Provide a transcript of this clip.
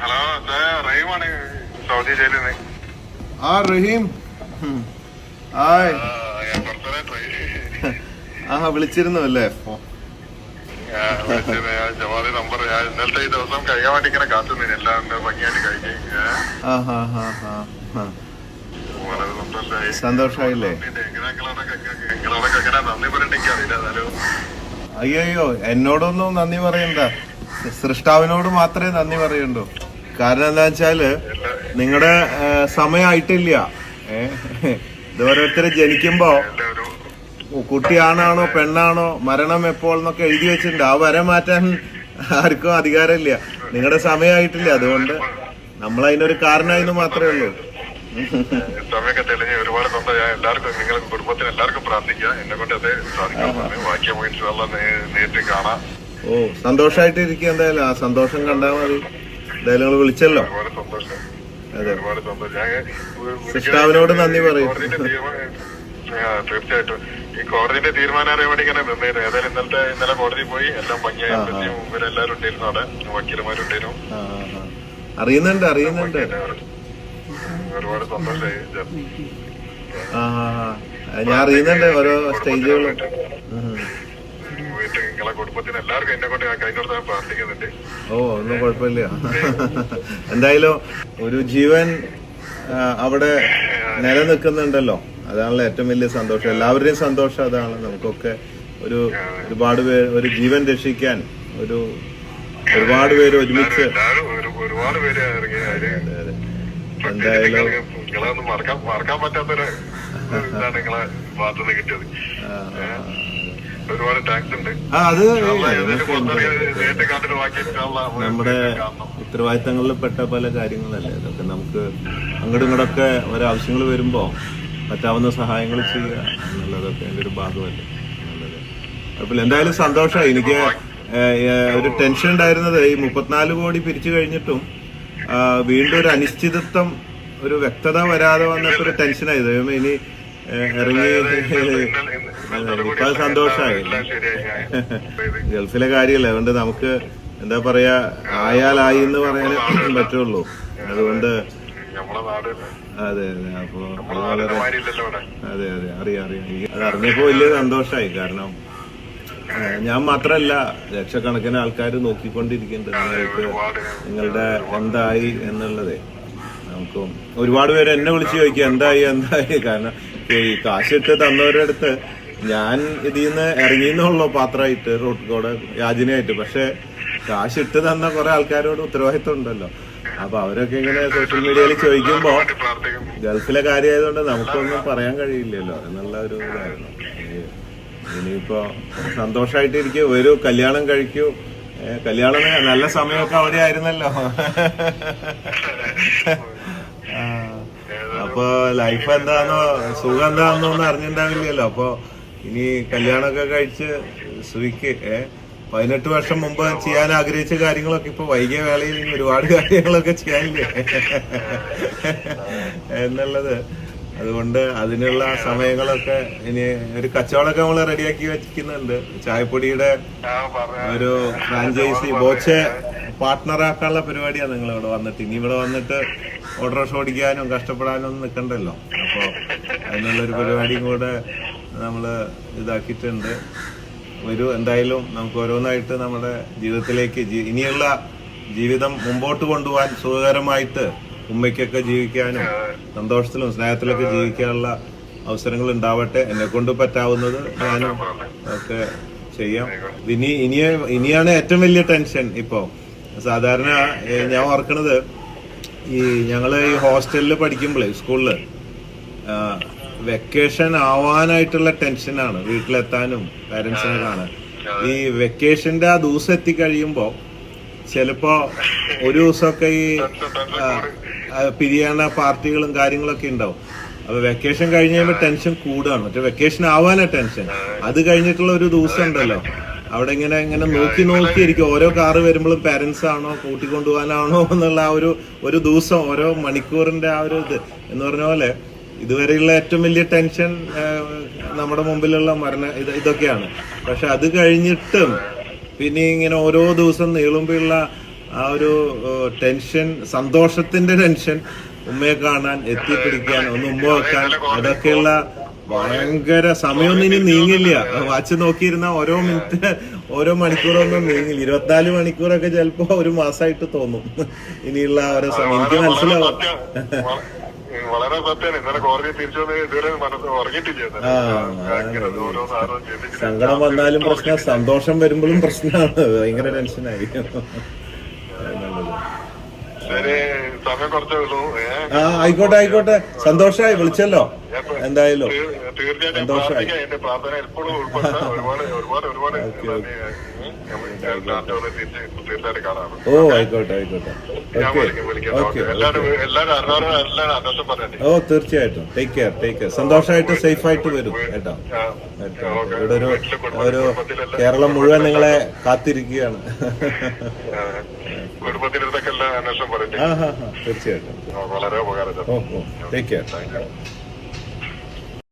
Hello റഹീമാണ് Saudi ജയിലിൽ നിന്ന് ആ റഹീം. ഹായ് ആ, വിളിച്ചിരുന്നു അല്ലേ ജവാദി നമ്പർ ഞാൻ ഇന്നലത്തെ ഈ ദിവസം കഴിയാൻ വേണ്ടി ഇങ്ങനെ കാത്തുനിന്നു എല്ലാം ഭംഗിയായിട്ട് അയ്യോ എന്നോടൊന്നും നന്ദി പറയണ്ട. സൃഷ്ടാവിനോട് മാത്രമേ നന്ദി പറയണ്ടൂ. കാരണം എന്താ വെച്ചാൽ നിങ്ങളുടെ സമയമായിട്ടില്ല ഇത് ഓരോരുത്തര് ജനിക്കുമ്പോ കുട്ടിയാണാണോ പെണ്ണാണോ മരണം എപ്പോൾ എന്നൊക്കെ എഴുതി വെച്ചിട്ടുണ്ട്. ആ വരെ മാറ്റാൻ ആർക്കും അധികാരമില്ല. നിങ്ങളുടെ സമയമായിട്ടില്ല അതുകൊണ്ട് നമ്മൾ അതിനൊരു കാരണമായിരുന്നു മാത്രമേ ഉള്ളൂ. സമയമൊക്കെ തെളിഞ്ഞ് ഒരുപാട് സന്തോഷം ഞാൻ എല്ലാവർക്കും നിങ്ങളുടെ കുടുംബത്തിന് എല്ലാവർക്കും പ്രാർത്ഥിക്കുക എന്നെ കൊണ്ട് അതേ സാധിക്കും ബാക്കി പോയിട്ട് നേരിട്ട് കാണാം. ഓ സന്തോഷമായിട്ട് ഇരിക്കുക എന്തായാലും. ആ സന്തോഷം കണ്ടാൽ മതി. എന്തായാലും നിങ്ങൾ വിളിച്ചല്ലോ. അതെ. സിസ്റ്റാവിനോട് നന്ദി പറയും. കോടതിന്റെ തീരുമാനം- തീർച്ചയായിട്ടും. ഈ കോടതിന്റെ തീരുമാനം അറിയാൻ വേണ്ടി ഇങ്ങനെ നിന്നിരുന്നു ഏതായാലും ഇന്നലത്തെ ഇന്നലെ കോടതി പോയി. എല്ലാം ഭംഗിയായി. ഉണ്ടായിരുന്നു അവിടെ. വക്കീലന്മാരുണ്ടായിരുന്നു. അറിയുന്നുണ്ട് അറിയുന്നുണ്ട്. ഒരുപാട് സന്തോഷമായി. ഞാൻ അറിയുന്നുണ്ട്. ഓരോ സ്റ്റേജുകളും. വീട്ടിൽ നിങ്ങളെ കുടുംബത്തിന് എല്ലാവർക്കും എന്നെ കൊണ്ട് ഞാൻ കഴിഞ്ഞ പ്രാർത്ഥിക്കുന്നുണ്ട്. ഓ ഒന്നും കുഴപ്പമില്ല. എന്തായാലും ഒരു ജീവൻ അവിടെ നിലനിൽക്കുന്നുണ്ടല്ലോ. അതാണല്ലോ ഏറ്റവും വലിയ സന്തോഷം. എല്ലാവരുടെയും സന്തോഷം അതാണ്. നമുക്കൊക്കെ ഒരു ഒരുപാട് പേര് ഒരു ജീവൻ രക്ഷിക്കാൻ ഒരു ഒരുപാട് പേര് ഒരുമിച്ച്. ഒരുപാട് പേര്. എന്തായാലും മറക്കാൻ പറ്റാത്തൊരു ഇതാണ് നിങ്ങളെ ഭാഗത്തുനിന്ന് കിട്ടിയത്. ഒരുപാട് ഉണ്ട്. അത് നമ്മുടെ ഉത്തരവാദിത്തങ്ങളിൽ പെട്ട പല കാര്യങ്ങളല്ലേ? അതൊക്കെ നമുക്ക് അങ്ങോട്ടും ഇങ്ങോട്ടൊക്കെ ഒരാവശ്യങ്ങൾ വരുമ്പോ പറ്റാവുന്ന സഹായങ്ങൾ ചെയ്യുക എന്നുള്ളതൊക്കെ എന്റെ ഒരു ഭാഗമല്ലേ? കുഴപ്പമില്ല എന്തായാലും സന്തോഷമായി എനിക്ക് ഒരു ടെൻഷൻ ഉണ്ടായിരുന്നത് ഈ മുപ്പത്തിനാല് കോടി പിരിച്ചു കഴിഞ്ഞിട്ടും വീണ്ടും ഒരു അനിശ്ചിതത്വം ഒരു വ്യക്തത വരാതെ വന്നിട്ടൊരു ഒരു ടെൻഷനായി ഇനി ഇപ്പൊ സന്തോഷമായി. ഗൾഫിലെ കാര്യമല്ല? അതുകൊണ്ട് നമുക്ക് എന്താ പറയാ ആയാലായി എന്ന് പറയാനേ പറ്റുള്ളൂ. അതുകൊണ്ട് അതെ അതെ. അപ്പൊ അത് വളരെ അതെ അതെ. അറിയാം അറിയാം. അത് അറിഞ്ഞപ്പോ വലിയ സന്തോഷമായി കാരണം ഞാൻ മാത്രല്ല ലക്ഷക്കണക്കിന് ആൾക്കാർ നോക്കിക്കൊണ്ടിരിക്കുന്നുണ്ട് നിങ്ങൾക്ക് നിങ്ങളുടെ എന്തായി എന്നുള്ളതേ. നമുക്ക് ഒരുപാട് പേര് എന്നെ വിളിച്ച് ചോദിക്കുക എന്തായി എന്തായി? കാരണം ഈ കാശിട്ട് തന്നവരുടെ അടുത്ത് ഞാൻ ഇതിൽ നിന്ന് ഇറങ്ങിയെന്നുള്ളൂ പാത്രമായിട്ട് റോട്ട് കൂടെ യാചനയായിട്ട്. പക്ഷെ കാശിട്ട് തന്ന കുറെ ആൾക്കാരോട് ഉത്തരവാദിത്വം ഉണ്ടല്ലോ. അപ്പൊ അവരൊക്കെ ഇങ്ങനെ സോഷ്യൽ മീഡിയയിൽ ചോദിക്കുമ്പോ ഗൾഫിലെ കാര്യമായതുകൊണ്ട് നമുക്കൊന്നും പറയാൻ കഴിയില്ലല്ലോ. എന്നുള്ള ഒരു ഇതായിരുന്നു. ഇനി- ഇനിയിപ്പോ സന്തോഷമായിട്ട് ഇരിക്കും. ഒരു കല്യാണം കഴിക്കൂ. കല്യാണം നല്ല സമയമൊക്കെ അവിടെ ആയിരുന്നല്ലോ. അപ്പൊ ലൈഫ് എന്താണോ സുഖം എന്താണെന്നോ ഒന്നും അറിഞ്ഞിട്ടുണ്ടാവില്ലല്ലോ അപ്പൊ ഇനി കല്യാണമൊക്കെ കഴിച്ച് സുഖിക്ക് ഏഹ് പതിനെട്ട് വർഷം മുമ്പ് ചെയ്യാൻ ആഗ്രഹിച്ച കാര്യങ്ങളൊക്കെ ഇപ്പൊ വൈകിയ വേളയിൽ ഇനി ഒരുപാട് കാര്യങ്ങളൊക്കെ ചെയ്യാനില്ലേ? എന്നുള്ളത്. അതുകൊണ്ട് അതിനുള്ള സമയങ്ങളൊക്കെ ഇനി ഒരു കച്ചവടമൊക്കെ നമ്മൾ റെഡിയാക്കി വെക്കുന്നുണ്ട് ചായപ്പൊടിയുടെ ഒരു ഫ്രാഞ്ചൈസി ബോച്ചെ പാർട്ട്ണറാക്കാനുള്ള പരിപാടിയാണ് നിങ്ങൾ ഇവിടെ വന്നിട്ട്. ഇനി ഇവിടെ വന്നിട്ട് ഓട്ടോറിക്ഷ ഓടിക്കാനും കഷ്ടപ്പെടാനും ഒന്നും നിൽക്കണ്ടല്ലോ അപ്പോൾ അതിനുള്ളൊരു പരിപാടിയും കൂടെ നമ്മൾ ഇതാക്കിയിട്ടുണ്ട്. ഒരു എന്തായാലും നമുക്ക് ഓരോന്നായിട്ട് നമ്മുടെ ജീവിതത്തിലേക്ക് ഇനിയുള്ള ജീവിതം മുമ്പോട്ട് കൊണ്ടുപോകാൻ സുഖകരമായിട്ട് ഉമ്മയ്ക്കൊക്കെ ജീവിക്കാനും സന്തോഷത്തിലും സ്നേഹത്തിലൊക്കെ ജീവിക്കാനുള്ള അവസരങ്ങൾ ഉണ്ടാവട്ടെ. എന്നെ കൊണ്ട് പറ്റാവുന്നത് ഞാനും ഒക്കെ ചെയ്യാം. ഇനി ഇനി ഇനിയാണ് ഏറ്റവും വലിയ ടെൻഷൻ ഇപ്പോ. സാധാരണ ഞാൻ ഓർക്കണത് ഈ ഞങ്ങൾ ഈ ഹോസ്റ്റലിൽ പഠിക്കുമ്പോഴേ സ്കൂളിൽ വെക്കേഷൻ ആവാനായിട്ടുള്ള ടെൻഷനാണ് വീട്ടിലെത്താനും പാരന്റ്സിനെ കാണാൻ. ഈ വെക്കേഷന്റെ ആ ദിവസം എത്തിക്കഴിയുമ്പോ ചിലപ്പോ ഒരു ദിവസമൊക്കെ ഈ പിരിയാണ പാർട്ടികളും കാര്യങ്ങളൊക്കെ ഉണ്ടാവും. അപ്പൊ വെക്കേഷൻ കഴിഞ്ഞ് കഴിയുമ്പോൾ ടെൻഷൻ കൂടുകയാണ്. മറ്റേ വെക്കേഷൻ ആവാനാ ടെൻഷൻ അത് കഴിഞ്ഞിട്ടുള്ള ഒരു ദിവസം ഉണ്ടല്ലോ. അവിടെ ഇങ്ങനെ ഇങ്ങനെ നോക്കി നോക്കി ഇരിക്കും ഓരോ കാറ് വരുമ്പോഴും പാരന്റ്സ് ആണോ കൂട്ടിക്കൊണ്ടുപോകാനാണോ എന്നുള്ള ആ ഒരു ഒരു ദിവസം ഓരോ മണിക്കൂറിന്റെ ആ ഒരു ഇത്. എന്ന് പറഞ്ഞ പോലെ ഇതുവരെയുള്ള ഏറ്റവും വലിയ ടെൻഷൻ നമ്മുടെ മുമ്പിലുള്ള മരണ ഇത് ഇതൊക്കെയാണ്. പക്ഷെ അത് കഴിഞ്ഞിട്ടും പിന്നെ ഇങ്ങനെ ഓരോ ദിവസം നീളുമ്പോഴുള്ള ആ ഒരു ടെൻഷൻ സന്തോഷത്തിന്റെ ടെൻഷൻ ഉമ്മയെ കാണാൻ എത്തിപ്പിടിക്കാൻ ഒന്ന് ഉമ്മ വെക്കാൻ അതൊക്കെയുള്ള ഭയങ്കര സമയമൊന്നും ഇനി നീങ്ങില്ല. വാച്ച് നോക്കിയിരുന്ന ഓരോ മിനിറ്റ് ഓരോ മണിക്കൂറൊന്നും നീങ്ങില്ല. ഇരുപത്തിനാല് മണിക്കൂറൊക്കെ ചിലപ്പോ ഒരു മാസമായിട്ട് തോന്നും. ഇനിയുള്ള ഓരോ സമയം. എനിക്ക് മനസ്സിലാവും. വളരെ സത്യമാണ് ഇന്നലെ കോടതി തിരിച്ചു വന്ന് ഇതുവരെ മനസ്സ് ഉറങ്ങിയിട്ടില്ല സങ്കടം വന്നാലും പ്രശ്നം സന്തോഷം വരുമ്പോഴും പ്രശ്നമാണ് ഭയങ്കര ടെൻഷനായി ആ ആയിക്കോട്ടെ ആയിക്കോട്ടെ. സന്തോഷമായി വിളിച്ചല്ലോ. എന്തായാലും. സന്തോഷമായി. ഓ ആയിക്കോട്ടെ ആയിക്കോട്ടെ. ഓ തീർച്ചയായിട്ടും. ടേക്ക് കെയർ ടേക്ക് കെയർ സന്തോഷമായിട്ട് സേഫ് ആയിട്ട് വരും കേട്ടോ. ഇവിടെ ഒരു ഒരു കേരളം മുഴുവൻ നിങ്ങളെ കാത്തിരിക്കുകയാണ്. ആ, എല്ലാം അന്വേഷണം പറയട്ടെ. തീർച്ചയായിട്ടും വളരെ ഉപകാരം